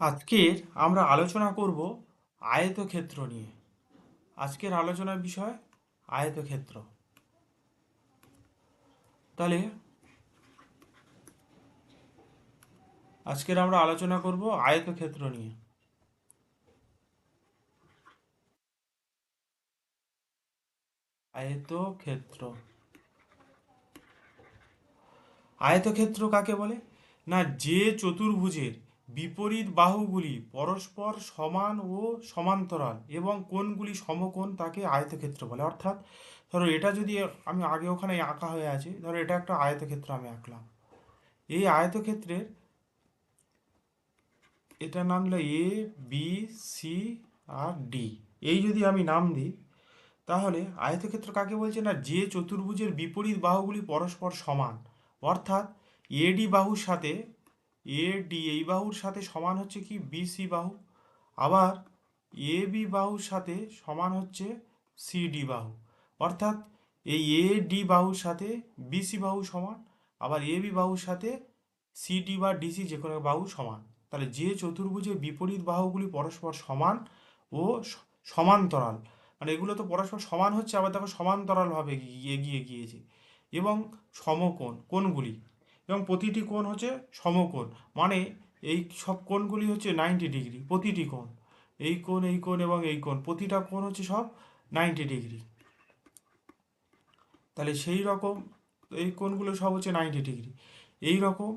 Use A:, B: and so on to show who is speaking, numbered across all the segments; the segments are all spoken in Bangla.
A: আজকের আমরা আলোচনা করব আয়তক্ষেত্র নিয়ে। আজকের আলোচনার বিষয় আয়তক্ষেত্র। তাহলে আজকের আমরা আলোচনা করব আয়তক্ষেত্র নিয়ে। আয়তক্ষেত্র। আয়তক্ষেত্র কাকে বলে? না, যে চতুর্ভুজের বিপরীত বাহুগুলি পরস্পর সমান ও সমান্তরাল এবং কোনগুলি সমকোণ তাকে আয়তক্ষেত্র বলে। অর্থাৎ ধরো এটা যদি আমি আগে ওখানে আঁকা হয়ে আছে, ধরো এটা একটা আয়তক্ষেত্র আমি আঁকলাম। এই আয়তক্ষেত্রের এটার নাম হলো এ বি সি আর ডি এই যদি আমি নাম দিই, তাহলে আয়তক্ষেত্র কাকে বলছে না? যে চতুর্ভুজের বিপরীত বাহুগুলি পরস্পর সমান। অর্থাৎ এডি বাহুর সাথে এ ডি এই বাহুর সাথে সমান হচ্ছে কি? বিসি বাহু। আবার এ বি বাহুর সাথে সমান হচ্ছে সিডি বাহু। অর্থাৎ এই এ ডি বাহুর সাথে বিসি বাহু সমান, আবার এ বি বাহুর সাথে সিডি বা ডিসি যে কোনো বাহু সমান। তাহলে যে চতুর্ভুজের বিপরীত বাহুগুলি পরস্পর সমান ও স- সমান্তরাল। মানে এগুলো তো পরস্পর সমান হচ্ছে, আবার দেখো সমান্তরালভাবে এগিয়ে গিয়েছে। এবং সমকোণ কোণগুলি এবং প্রতিটি কোণ হচ্ছে সমকোণ। মানে এই সব কোণগুলি হচ্ছে নাইনটি ডিগ্রি প্রতিটি কোণ। এই কোণ এই কোণ এবং এই কোণ, প্রতিটা কোণ হচ্ছে সব নাইনটি ডিগ্রি তাহলে সেই রকম এই কোণগুলো সব হচ্ছে নাইনটি ডিগ্রি এই রকম,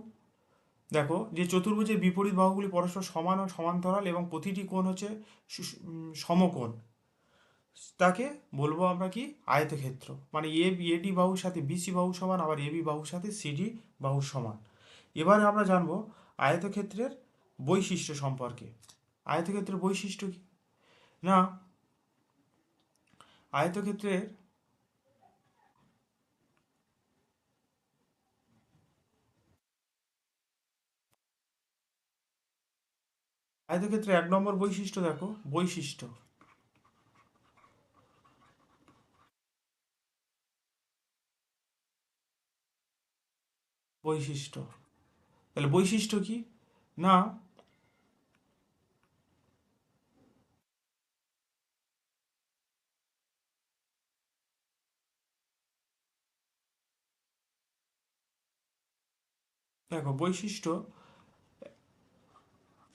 A: দেখো, যে চতুর্ভুজের বিপরীত বাহুগুলি পরস্পর সমান ও সমান্তরাল এবং প্রতিটি কোণ হচ্ছে সমকোণ। তাকে বলব আমরা কি আয়তক্ষেত্র। মানে এ এডি বাহুর সাথে বিসি বাহু সমান, আবার এবি বাহুর সাথে সিডি বাহু সমান। এবারে আমরা জানব আয়তক্ষেত্রের বৈশিষ্ট্য সম্পর্কে। আয়তক্ষেত্রের বৈশিষ্ট্য কি? না, আয়তক্ষেত্রের আয়তক্ষেত্রে এক নম্বর বৈশিষ্ট্য দেখো, বৈশিষ্ট্য। বৈশিষ্ট্য। তাহলে বৈশিষ্ট্য কি? না, দেখো বৈশিষ্ট্য,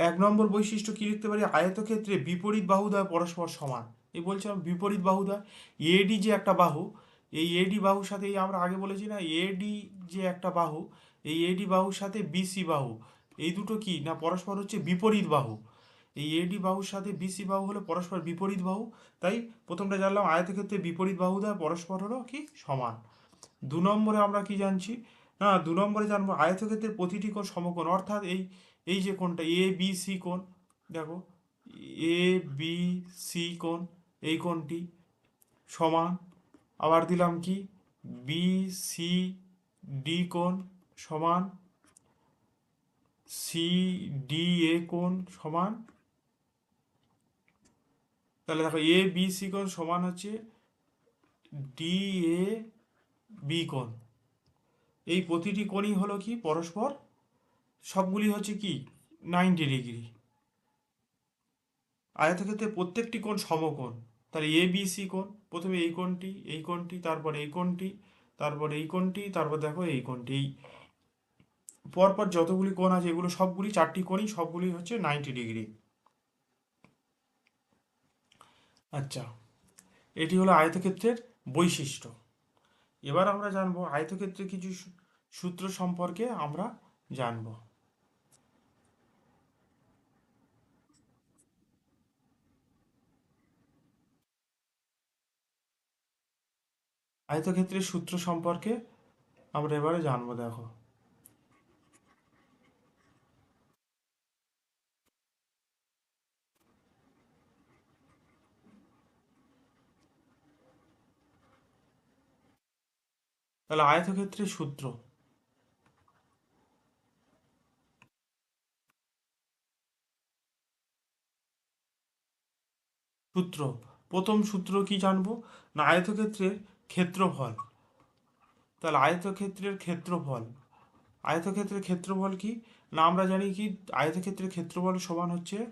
A: এক নম্বর বৈশিষ্ট্য কি লিখতে পারি? আয়তক্ষেত্রে বিপরীত বাহুদ্বয় পরস্পর সমান। এই বলছিলাম বিপরীত বাহুদ্বয় এডি যে একটা বাহু এই এডি বাহুর সাথে এই আমরা আগে বলেছি না এডি যে একটা বাহু, এই এডি বাহুর সাথে বিসি বাহু, এই দুটো কি না পরস্পর হচ্ছে বিপরীত বাহু? এই এডি বাহুর সাথে বিসি বাহু হলো পরস্পর বিপরীত বাহু, তাই প্রথমটা জানলাম আয়তক্ষেত্রে বিপরীত বাহুদ্বয় পরস্পর হলো কি সমান। দু নম্বরে আমরা কি জানছি? না, দু নম্বরে জানব আয়তক্ষেত্রের প্রতিটি কোণ সমকোণ, অর্থাৎ এই এই যে কোণটা এ বি সি কোণ, দেখো এ বি সি কোণ, এই কোণটি সমান আবার দিলাম কি? বি সি ডি কোণ সমান সি ডি এ কোণ সমান তাহলে দেখো এ বি সি কোণ সমান হচ্ছে ডি এ বি কোণ। এই প্রতিটি কোণই হলো কি? পরস্পর। সবগুলি হচ্ছে কি? Ninety degree. আয়তক্ষেত্রে প্রত্যেকটি কোণ সমকোণ। তাহলে এ বি সি কোণ। প্রথমে এই কোণটি এই কোণটি, তারপর এই কোণটি, তারপর এই কোণটি, তারপর দেখো এই কোণটি। এই পরপর যতগুলি কোণ আছে, এগুলো সবগুলি চারটি কোণই, সবগুলি হচ্ছে নাইনটি ডিগ্রি আচ্ছা এটি হলো আয়তক্ষেত্রের বৈশিষ্ট্য। এবার আমরা জানব আয়তক্ষেত্রের কিছু সূত্র সম্পর্কে আমরা জানব। আয়তক্ষেত্রের সূত্র সম্পর্কে আমরা এবারে জানব, দেখো। তাহলে আয়তক্ষেত্রের সূত্র। সূত্র। প্রথম সূত্র কি জানব? না, আয়তক্ষেত্রের ক্ষেত্রফল। তাহলে আয়তক্ষেত্রের ক্ষেত্রফল। আয়তক্ষেত্রের ক্ষেত্রফল কি? না, আমরা জানি কি, আয়তক্ষেত্রের ক্ষেত্রফল সমান হচ্ছে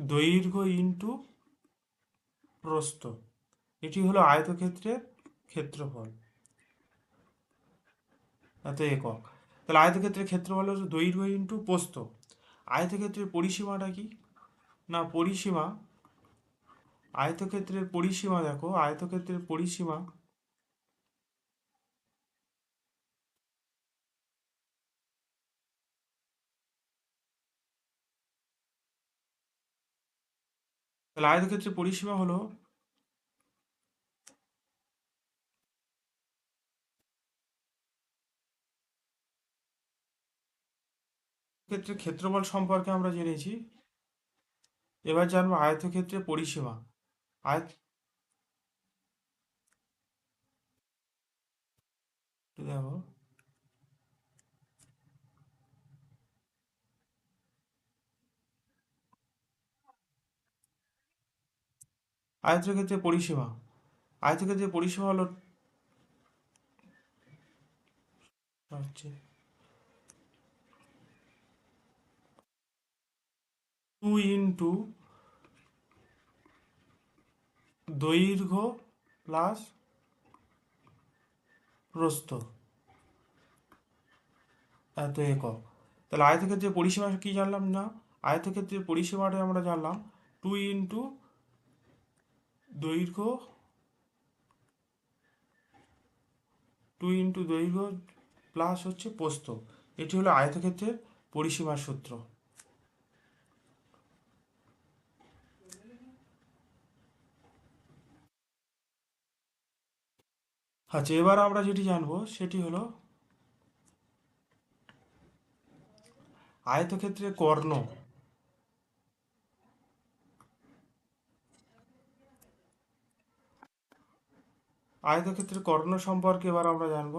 A: দৈর্ঘ্য ইন্টু প্রস্থ। এটি হলো আয়তক্ষেত্রের ক্ষেত্রফল। এত একক তাহলে আয়তক্ষেত্রের ক্ষেত্রফল হচ্ছে দৈর্ঘ্য ইন্টু প্রস্থ। আয়তক্ষেত্রের পরিসীমাটা কি? না, পরিসীমা আয়তক্ষেত্রের পরিসীমা দেখো, আয়তক্ষেত্রের পরিসীমা তাহলে আয়তক্ষেত্রের পরিসীমা হলো ক্ষেত্রে ক্ষেত্রফল সম্পর্কে আমরা জেনেছি। এবার জানব আয়তক্ষেত্রের পরিসীমা। আয়ত দেখো। আয়তক্ষেত্রের পরিসীমা। আয়তক্ষেত্রের পরিসীমা হলো হচ্ছে টু ইন্টু দৈর্ঘ্য প্লাস প্রস্থ। এত একক। তাহলে আয়তক্ষেত্রের পরিসীমা কি জানলাম? না, আয়তক্ষেত্রের পরিসীমাটা আমরা জানলাম। টু ইন্টু দৈর্ঘ্য টু ইন্টু দৈর্ঘ্য প্লাস হচ্ছে প্রস্থ। এটি হলো আয়তক্ষেত্রের পরিসীমার সূত্র। আচ্ছা এবার আমরা যেটি জানব সেটি হলো আয়তক্ষেত্রে কর্ণ। আয়তক্ষেত্রে কর্ণ সম্পর্কে এবার আমরা জানব।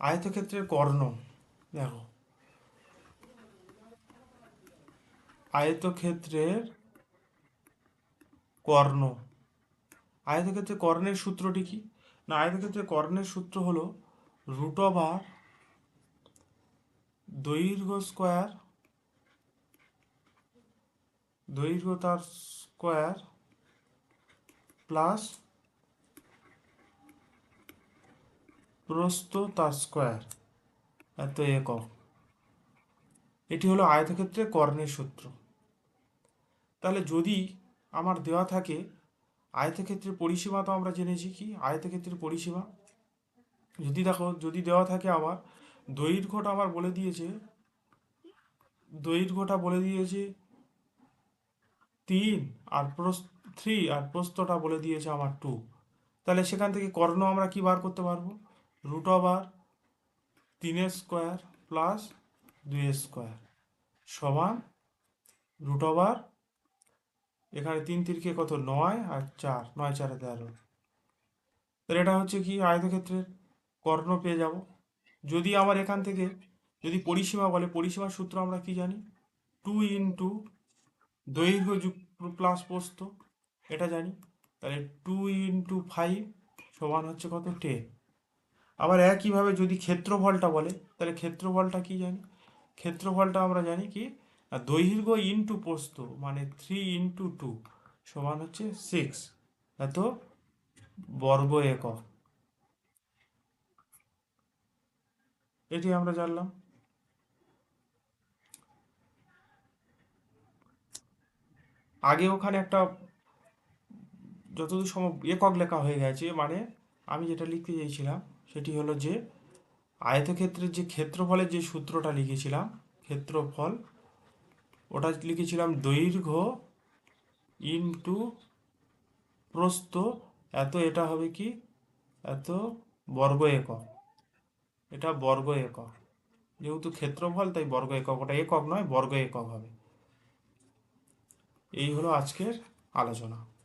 A: আয়তক্ষেত্রের কর্ণ, দেখো। আয়তক্ষেত্রের কর্ণ। আয়তক্ষেত্রে কর্ণের সূত্রটি কি? না আয়তক্ষেত্রে কর্ণের সূত্র হলো রুট ওভার দৈর্ঘ্য স্কোয়ার, দৈর্ঘ্য তার স্কোয়ার প্লাস প্রস্থ তার স্কোয়ার, এত একক। এটি হলো আয়তক্ষেত্রে কর্ণের সূত্র। তাহলে যদি আমার দেওয়া থাকে আয়তক্ষেত্রের পরিসীমা, তো আমরা জেনেছি কি? আয়তক্ষেত্রের পরিসীমা। যদি দেখো, যদি দেওয়া থাকে আমার, দৈর্ঘ্যটা আমার বলে দিয়েছে, দৈর্ঘ্যটা বলে দিয়েছে তিন আর প্রস থ্রি আর প্রস্থটা বলে দিয়েছে আমার টু তাহলে সেখান থেকে কর্ণ আমরা কি বার করতে পারব? রুট ওভার তিনের স্কোয়ার প্লাস দুই স্কোয়ার। সমান রুট ওভার, এখানে তিন তিরকে কত? নয় আর চার, নয় চারে তেরো। তাহলে এটা হচ্ছে কি? আয়তক্ষেত্রের কর্ণ পেয়ে যাব। যদি আমার এখান থেকে, যদি পরিসীমা বলে, পরিসীমার সূত্র আমরা কি জানি? টু ইন্টু দৈর্ঘ্য যুগ প্লাস প্রস্থ, এটা জানি। তাহলে টু ইন্টু ফাইভ সমান হচ্ছে কত? টেন। আবার একইভাবে যদি ক্ষেত্রফলটা বলে, তাহলে ক্ষেত্রফলটা কি জানি? ক্ষেত্রফলটা আমরা জানি কি দৈর্ঘ্য ইন্টু প্রস্থ মানে থ্রি ইন্টু টু সমান হচ্ছে সিক্স এত বর্গ একক। এটি আমরা জানলাম। আগে ওখানে একটা যতদূর সম্ভব একক লেখা হয়ে গেছে মানে আমি যেটা লিখতে চাইছিলাম, সেটি হলো যে আয়তক্ষেত্রের যে ক্ষেত্রফলের যে সূত্রটা লিখেছিলাম, ক্ষেত্রফল, ওটা লিখেছিলাম দৈর্ঘ্য ইন্টু প্রস্থ, এত এটা হবে কি? এত বর্গ একক। এটা বর্গ একক। যেহেতু ক্ষেত্রফল, তাই বর্গ একক, ওটা একক নয়, বর্গ একক হবে। এই হলো আজকের আলোচনা।